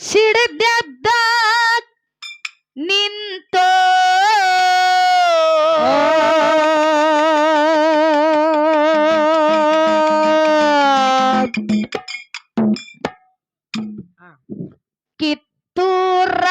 ಸಿಡದೆದ್ದ ನಿಂತೋ. ಕಿತ್ತೂರ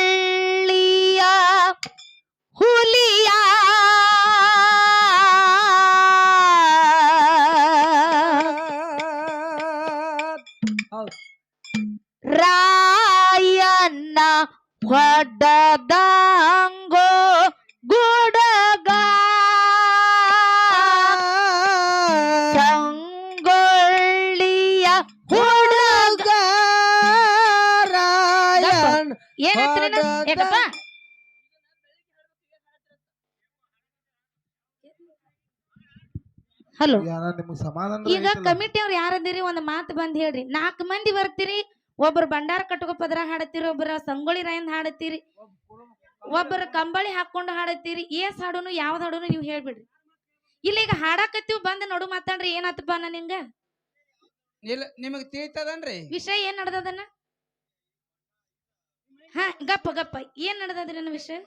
சங்கொள்ளியா ஹுலியா ராயண்ணா கொடதா ಹಲೋ. ಈಗ ಕಮಿಟಿ ಅವ್ರು ಯಾರದಿರಿ? ಒಂದ್ ಮಾತು ಬಂದ್ ಹೇಳ್ರಿ. ನಾಲ್ಕು ಮಂದಿ ಬರ್ತೀರಿ. ಒಬ್ರು ಭಂಡಾರ ಕಟ್ಕೋ ಪದ್ರ ಹಾಡತ್ತೀರಿ ಒಬ್ಬರ ಸಂಗೊಳ್ಳಿ ರಾಯಂದ್ ಹಾಡತ್ತೀರಿ ಒಬ್ಬರ ಕಂಬಳಿ ಹಾಕೊಂಡು ಹಾಡತ್ತೀರಿ ಏಸ್ ಹಾಡುನು ಯಾವ್ದು ಹಾಡುನು ನೀವು ಹೇಳ್ಬಿಡ್ರಿ. ಇಲ್ಲ ಈಗ ಹಾಡಾಕತ್ತೀವಿ ಬಂದ್ ನೋಡು ಮಾತಾಡ್ರಿ. ಏನಾತಪ್ಪ ಅನ್ನ ನಿಂಗ? ಇಲ್ಲ ನಿಮಗ್ ತಿಳಿತದನ್ರಿ? ವಿಷಯ ಏನ್ ನಡ್ದದನ್ನ? ಹಾ ಗಪ್ಪ ಗಪ್ಪ. ಏನ್ ನಡೆದದ್ರಿ ನನ್ನ ವಿಷಯ?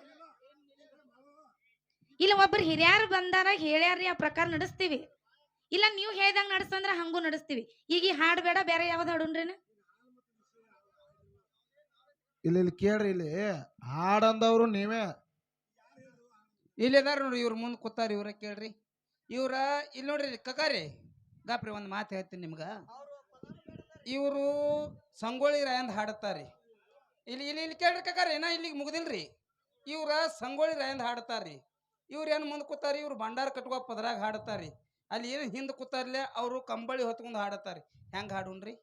ಇಲ್ಲ ಒಬ್ರು ಹಿರಿಯರು ಬಂದಾರ ಹೇಳ್ಯಾರ್ರಿ ಆ ಪ್ರಕಾರ ನಡೆಸ್ತೀವಿ. ಇಲ್ಲ ನೀವು ಹೇಳ್ದಂಗ ನಡ್ಸಂದ್ರ ಹಂಗೂ ನಡೆಸ್ತೀವಿ. ಈಗ ಈ ಹಾಡ್ ಬೇಡ ಬೇರೆ ಯಾವ್ದು ಹಾಡುನ್ರಿ ಇಲ್ಲಿ ಇಲ್ಲಿ ಕೇಳ್ರಿ ಇಲ್ಲಿ. ಹಾಡಂದವ್ರು ನೀವೇ. ಇಲ್ಲಿ ಅದಾರ ನೋಡ್ರಿ ಇವ್ರ ಮುಂದೆ ಕೂತಾರ ಇವ್ರ ಕೇಳ್ರಿ. ಇವ್ರ ಇಲ್ಲಿ ನೋಡ್ರಿ ಕಕಾರಿ. ಗಾಪ್ರಿ ಒಂದು ಮಾತು ಹೇಳ್ತೀನಿ ನಿಮ್ಗ. ಇವರು ಸಂಗೊಳ್ಳಿ ರಾಯಂದ್ ಹಾಡತಾರಿ ಇಲ್ಲಿ ಇಲ್ಲಿ ಇಲ್ಲಿ ಕೇಳ್ರಿ ಕಕಾರ ಏನ ಇಲ್ಲಿಗೆ ಮುಗ್ದಿಲ್ರಿ. ಇವ್ರ ಸಂಗೊಳ್ಳಿ ರಾಯಂದ್ ಹಾಡತಾರಿ ಇವ್ರು ಏನು ಮುಂದೆ ಕೂತಾರಿ ಇವ್ರು ಭಂಡಾರ ಕಟ್ಕೋ ಪದ್ರಾಗ ಹಾಡತಾರಿ ಅಲ್ಲಿ ಏನು ಹಿಂದೆ ಕೂತಾರಲ್ಲೇ ಅವರು ಕಂಬಳಿ ಹೊತ್ಕೊಂಡು ಹಾಡತಾರಿ ಹೆಂಗ್ ಹಾಡುನ್ರಿ?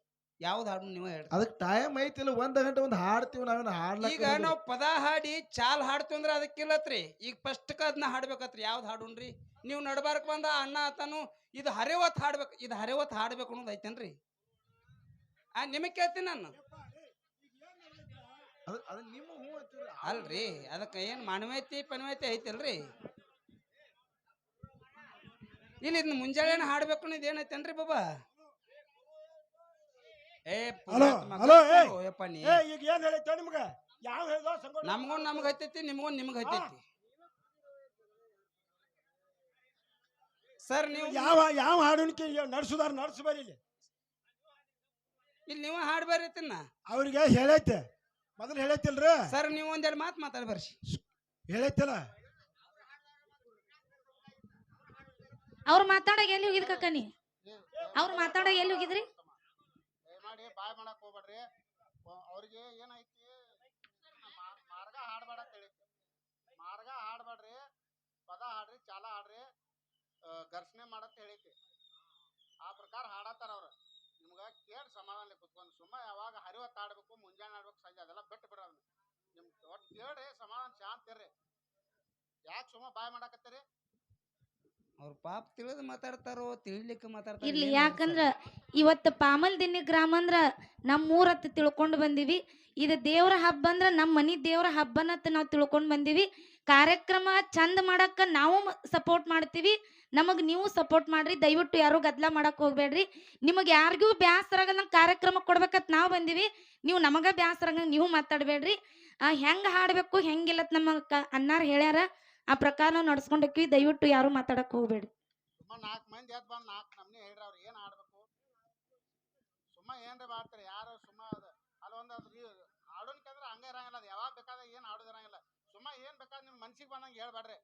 ಯಾವ್ದು ಹಾಡು ನೀವು ಹೇಳಿ ಅದಕ್ಕೆ ಟೈಮ್ ಐತಿಲ್ಲ ಒಂದ್ ಗಂಟೆ ಒಂದು ಹಾಡ್ತೀವಿ ನಾವೇನು ಈಗ ಹಾಡ್ಲಕ್ಕ ನಾವು ಪದ ಹಾಡಿ ಚಾಲ್ ಹಾಡ್ತೀವಿ ಅಂದ್ರೆ ಅದಕ್ಕಿಲ್ಲತ್ರಿ ಈಗ ಫಸ್ಟ್ಕ ಅದನ್ನ ಹಾಡ್ಬೇಕತ್ರಿ ಯಾವ್ದು ಹಾಡುನ್ರಿ? ನೀವು ನಡ್ಬಾರಕ್ ಬಂದ ಅಣ್ಣ ಆತನು ಇದು ಹರಿವತ್ ಹಾಡ್ಬೇಕು ಇದು ಹರಿವತ್ ಹಾಡ್ಬೇಕು ಅನ್ನೋದು ಐತೇನ್ರಿ? ಆ ನಿಮಗೆ ಕೇಳ್ತೀನಿ ನಾನು. ಅದು ಅದು ನಿಮ್ಮ ಹೂ ಅಂತೀರಿ. ಅಲ್ರಿ ಅದಕ್ಕೆ ಏನು ಮಾನವೈತಿ ಪನವೈತಿ ಐತಲ್ರಿ? ಇಲ್ಲಿ ಇದನ್ನ ಮುಂಜಾನೆ ಹಾಡ್ಬೇಕು ಅನ್ನೋದು ಏನೈತೇನ್ರಿ ಬಾಬಾ? ಏ ಹಲೋ, ಪುಣ್ಯಾತ್ಮ ಹಲೋ, ಏ. ಯಪ್ಪ ನೀ. ಏ ಈಗ ಏನ್ ಹೇಳೈತೆ ನಿಮ್ಗ? ಯಾವ ಹೇಳ್ದ ಸಂಗೊಳ್ಳಿ. ನಮ್ಗೊಂದ್ ನಮ್ಗ್ ಹತ್ತೈತಿ ನಿಮ್ಗೊಂದ್ ನಿಮ್ಗ್ ಹತ್ತೈತಿ. ಸರ್ ನೀವು ಯಾವ ಯಾವ ಹಾಡುಣಿಕೆ ನಡ್ಸುದಾರ ನಡ್ಸು ಬರೀ ಇಲ್ಲಿ. ಇಲ್ಲಿ ನೀವು ಹಾಡ್ ಬರೀತಿನ್ನ ಅವ್ರಿಗೆ ಹೇಳೈತೆ. ಮೊದಲು ಹೇಳತ್ತಿಲ್ರಿ? ಸರ್ ನೀವು ಒಂದೆರಡು ಮಾತು ಮಾತಾಡಿ ಬರ್ಸಿ ಹೇಳತ್ತಿಲ್ಲ? ಅವ್ರು ಮಾತಾಡೋಕೆ ಎಲ್ಲಿ ಹೋಗಿದ್ ಕಕ್ಕನಿ ಅವ್ರು ಮಾತಾಡೋಕೆ ಎಲ್ಲಿ ಹೋಗಿದ್ರಿ? ಮಾಡಿ ಬಾಯ್ ಮಾಡಕ್ ಹೋಗ್ಬೇಡ್ರಿ. ಅವ್ರಿಗೆ ಏನೈತಿ ಮಾರ್ಗ ಹಾಡ್ಬೇಡ ಅಂತ ಹೇಳೈತಿ ಮಾರ್ಗ ಹಾಡ್ಬೇಡ್ರಿ. ಪದ ಹಾಡ್ರಿ ಚಾಲ ಹಾಡ್ರಿ. ಘರ್ಷಣೆ ಮಾಡತ್ ಹೇಳೈತಿ ಆ ಪ್ರಕಾರ ಹಾಡತ್ತಾರ ಅವ್ರ. ನಿಮ್ಗ ಕೇಳಿ ಸಮಾಧಾನ ಕುತ್ಕೊಂಡು ಸುಮ್ಮ ಯಾವಾಗ ಹರಿವತ್ತು ಆಡ್ಬೇಕು ಮುಂಜಾನೆ ಆಡ್ಬೇಕು ಸಂಜೆ ಅದೆಲ್ಲ ಬಿಟ್ಟು ಬಿಡ್ರಿ ಅದನ್ನ ನಿಮ್ ಒಟ್ಟು ಕೇಳ್ರಿ ಸಮಾಧಾನ ಶಾಂತ ಇರ್ರಿ. ಯಾಕೆ ಸುಮ್ಮ ಬಾಯ್ ಮಾಡಾಕತ್ತೀರಿ? ಅವ್ರ ಪಾಪ ತಿಳಿದು ಮಾತಾಡ್ತಾರೋ ತಿಳಿಲಿಕ್ಕೆ ಮಾತಾಡ್ತಾರೋ ಇರ್ಲಿ ಯಾಕಂದ್ರ ಇವತ್ತ ಇವತ್ತು ಪಾಮಲ್ ದಿನ್ನಿ ಗ್ರಾಮ ಅಂದ್ರ ನಮ್ಮ ಊರತ್ತ ತಿಳ್ಕೊಂಡು ಬಂದಿವಿ. ಇದು ದೇವ್ರ ಹಬ್ಬ ಅಂದ್ರ ನಮ್ಮ ಮನಿ ದೇವ್ರ ಹಬ್ಬನತ್ತ ನಾವು ತಿಳ್ಕೊಂಡು ಬಂದಿವಿ. ಕಾರ್ಯಕ್ರಮ ಚಂದ ಮಾಡಕ್ಕ ನಾವು ಸಪೋರ್ಟ್ ಮಾಡ್ತೀವಿ. ನಮಗ್ ನೀವು ಸಪೋರ್ಟ್ ಮಾಡ್ರಿ, ದಯವಿಟ್ಟು ಯಾರು ಗದ್ಲ ಮಾಡಕ್ ಹೋಗ್ಬೇಡ್ರಿ. ನಿಮಗೆ ಯಾರಿಗೂ ಬ್ಯಾಸರಾಗ ನಂಗೆ ಕಾರ್ಯಕ್ರಮ ಕೊಡ್ಬೇಕತ್ ನಾವು ಬಂದಿವಿ. ನೀವು ನಮಗ ಬ್ಯಾಸರಾಗ ನೀವು ಮಾತಾಡ್ಬೇಡ್ರಿ. ಹೆಂಗೆ ಹಾಡ್ಬೇಕು ಹೆಂಗಿಲ್ಲ ನಮ್ಮ ಕ ಅನ್ನಾರ್ ಹೇಳ್ಯಾರ, ಆ ಪ್ರಕಾರ ನಾವು ನಡ್ಸ್ಕೊಂಡೋಕ್ವಿ ದಯವಿಟ್ಟು ಯಾರು ಮಾತಾಡಕ್ ಹೋಗ್ಬೇಡ್ರಿ. ನಾಲ್ಕು ಮಂದಿ ಎದ್ದು ಬಂದು ನಾಲ್ಕು ಹೇಳ್ರಿ ಅವ್ರು ಏನು ಸುಮ್ಮ ಏನ್ರಿ ಮಾಡ್ತಾರೆ, ಯಾರು ಸುಮ್ಮ ಅದು ಇರಂಗಿಲ್ಲ, ಅದು ಯಾವಾಗ ಬೇಕಾದ್ರೆ ಏನು ಹಾಡೋದಿರಂಗಿಲ್ಲ ಸುಮ್ಮ ಏನು ಬೇಕಾದ್ರೆ ನಿಮ್ಮ ಮನ್ಸಿಗೆ ಬಂದಂಗೆ ಹೇಳ್ಬೇಡ್ರಿ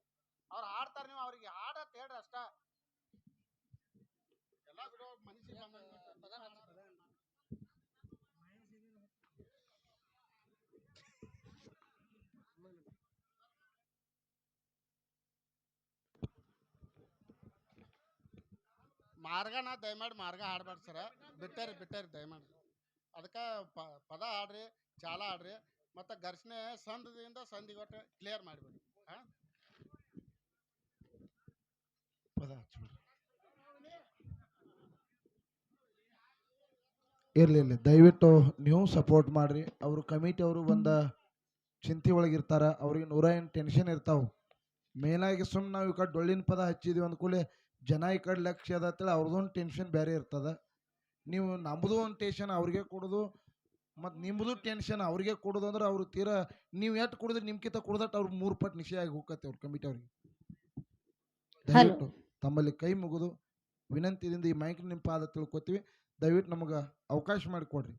ಅವ್ರು ಆಡ್ತಾರೆ ನೀವು, ಅವ್ರಿಗೆ ಹಾಡತ್ ಹೇಳ್ರಿ ಅಷ್ಟ. ಎಲ್ಲ ಬಿಡೋ ಬಂದಂಗೆ ಮಾರ್ಗನ ದಯಮಾಡಿ ಮಾರ್ಗ ಹಾಡ್ಬೇಡ್ರಿ ಸರ. ಬಿಟ್ಟೇರಿ ಬಿಟ್ಟೇರಿ, ದಯಮಾಡಿ. ಅದಕ್ಕೆ ಪದ ಆಡ್ರಿ ಚಾಲ ಆಡ್ರಿ, ಮತ್ತು ಘರ್ಷಣೆ ಸಂದದಿಂದ ಸಂಧಿ ಒಟ್ಟು ಕ್ಲಿಯರ್ ಮಾಡಿಬಿಡ್ರಿ. ಹಾಂ ಪದ ಹಚ್ಬಿಡ್ರಿ ಇರ್ಲಿ ಇರ್ಲಿ. ದಯವಿಟ್ಟು ನೀವು ಸಪೋರ್ಟ್ ಮಾಡ್ರಿ. ಅವರು ಕಮಿಟಿ ಅವರು ಬಂದ ಚಿಂತೆ ಒಳಗಿರ್ತಾರೆ ಅವ್ರಿಗೆ ನೂರ ಏನು ಟೆನ್ಷನ್ ಇರ್ತಾವೆ. ಮೇಲಾಗಿ ಸುಮ್ಮನೆ ನಾವು ಈ ಕಡೆ ಡೊಳ್ಳಿನ ಪದ ಹಚ್ಚಿದೀವಿ ಅಂದ ಕೂಡಲೇ ಜನ ಈ ಕಡೆ ಲಕ್ಷ್ಯ ಅದ ಅಂತೇಳಿ ಅವ್ರದ್ದೊಂದು ಟೆನ್ಷನ್ ಬೇರೆ ಇರ್ತದ. ನೀವು ನಮ್ಮದು ಒಂದು ಟೆನ್ಷನ್ ಅವ್ರಿಗೆ ಕೊಡೋದು ಮತ್ತು ನಿಮ್ಮದು ಟೆನ್ಷನ್ ಅವ್ರಿಗೆ ಕೊಡೋದು ಅಂದ್ರೆ ಅವ್ರು ತೀರಾ ನೀವು ಎಷ್ಟು ಕುಡಿದ್ರೆ ನಿಮ್ಕಿಂತ ಕುಡ್ದಟ್ಟು ಅವ್ರು ಮೂರು ಪಟ್ಟು ನಿಶೆ ಆಗಿ ಹೋಗತ್ತೆ ಅವ್ರ ಕಮಿಟಿ ಅವ್ರಿಗೆ. ದಯವಿಟ್ಟು. ತಮ್ಮಲ್ಲಿ ಕೈ ಮುಗಿದು ವಿನಂತಿಯಿಂದ ಈ ಮೈಕ್ ನಿಂಪಾದ ಪಾದ ತಿಳ್ಕೊತೀವಿ. ದಯವಿಟ್ಟು ನಮಗೆ ಅವಕಾಶ ಮಾಡಿಕೊಡ್ರಿ.